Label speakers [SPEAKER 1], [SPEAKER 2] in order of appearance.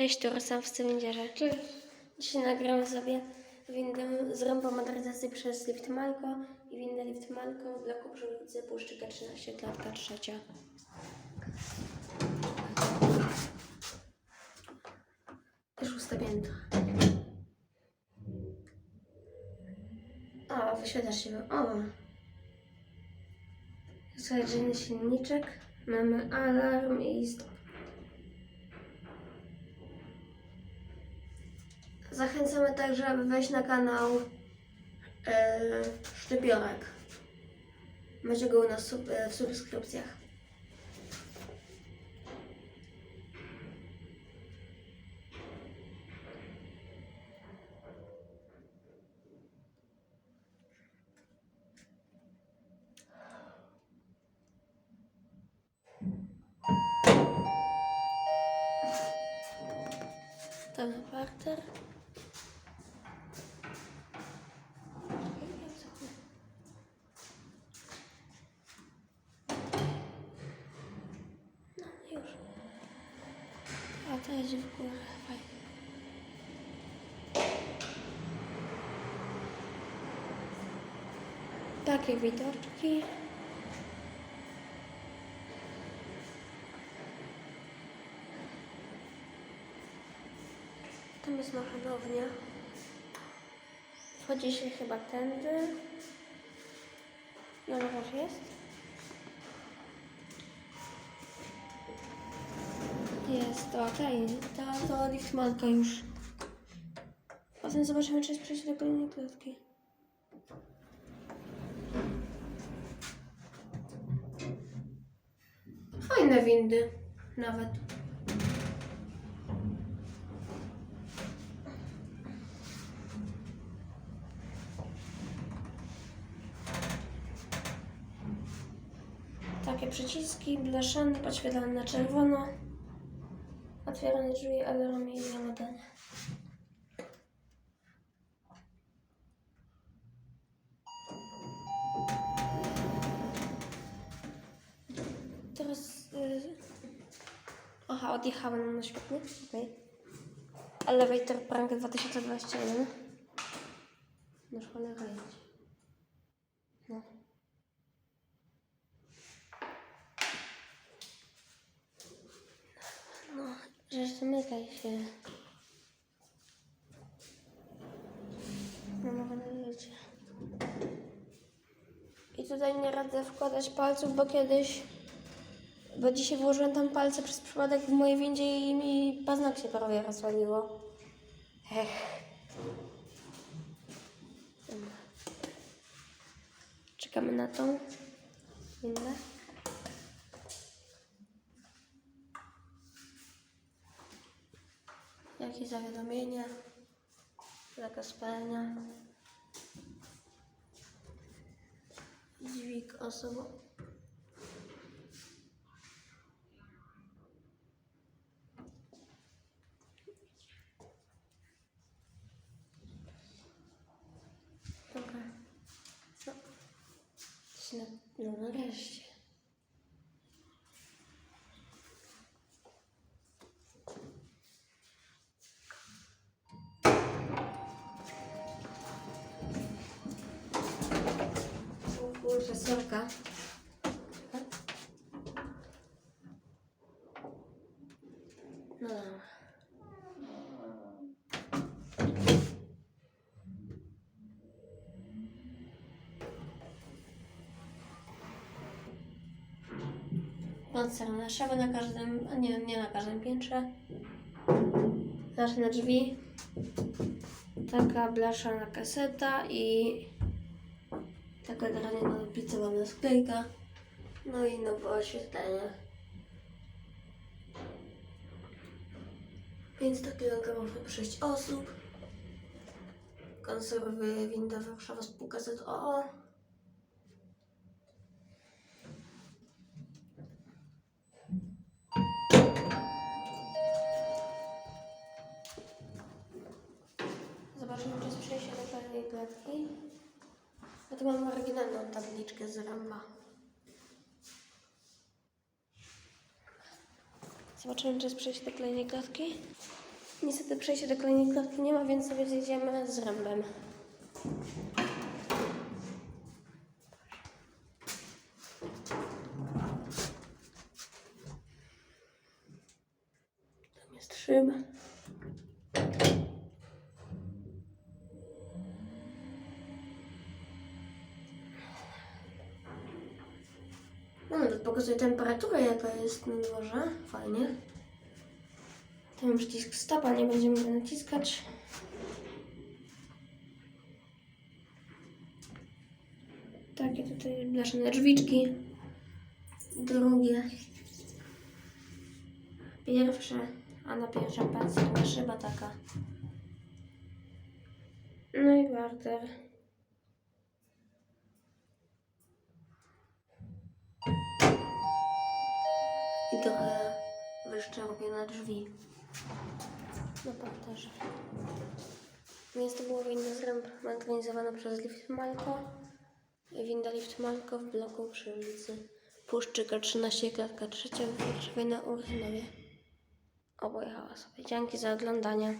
[SPEAKER 1] Cześć, tu Rosa w Cylindrze. Cześć. Dzisiaj nagramy sobie windę z rąbą motoryzacji przez Lift Malko i windę Lift Malko w bloku przy ulicy Puszczyka 13, klatka trzecia. Też ustawięto. O, wyświetlasz się. O! Zajrzony silniczek. Mamy alarm i stop. Zachęcamy także, aby wejść na kanał e, Szczypiorek. Macie go u nas sub, e, w subskrypcjach. To na parter. No już. A to jest w górę. Takie widoczki. Tam jest maszynownia. Wchodzi się chyba tędy. No, no, jest. Jest, okej. To, to liftmanka już. Potem zobaczymy, czy jest przejście do kolejnej klatki. Fajne windy. Nawet. Takie przyciski, blaszany, podświetlany na czerwono. Otwierane drzwi, i załadanie. Teraz... Y... Aha, odjechałem, no świetnie. Okay. Elevator Prank 2021. No cholera. No. No, że zamykaj się. No mogę nadzieję. I tutaj nie radzę wkładać palców, bo kiedyś, bo dzisiaj włożyłem tam palce przez przypadek w mojej windzie i mi paznokcie prawie rozwaliło. Ech. Czekamy na tą windę. Jakieś zawiadomienia, zakaz spalania, dźwig osobo. O kurczę, sorka. No dobra. Koncert naszego na każdym, a nie, nie na każdym piętrze. Nasze drzwi. Taka blaszana kaseta i taka drewniana picowana sklejka. No i nowe oświetlenie. 5 kg na 6 osób. Konserwy winda Warszawa spółka ZOO. Tu mam oryginalną tabliczkę z Ramba. Zobaczymy, czy jest przejście do kolejnej klatki. Niestety przejścia do kolejnej klatki nie ma, więc sobie zjedziemy z rębem. Tam jest szyb. Pokazuje temperaturę, jaka jest na dworze. Fajnie. Ten przycisk stopa, nie będziemy naciskać. Takie tutaj blaszane drzwiczki. Drugie. Pierwsze, a na pierwszym palcu szyba taka. No i barter. Trochę wyszczerbione drzwi na parterze. Więc to było winda zręb organizowana przez Lift Malko. Winda Lift Malko w bloku przy ulicy Puszczyka 13, klatka trzecia w Warszawie na Ursynowie. Obojechała sobie. Dzięki za oglądanie.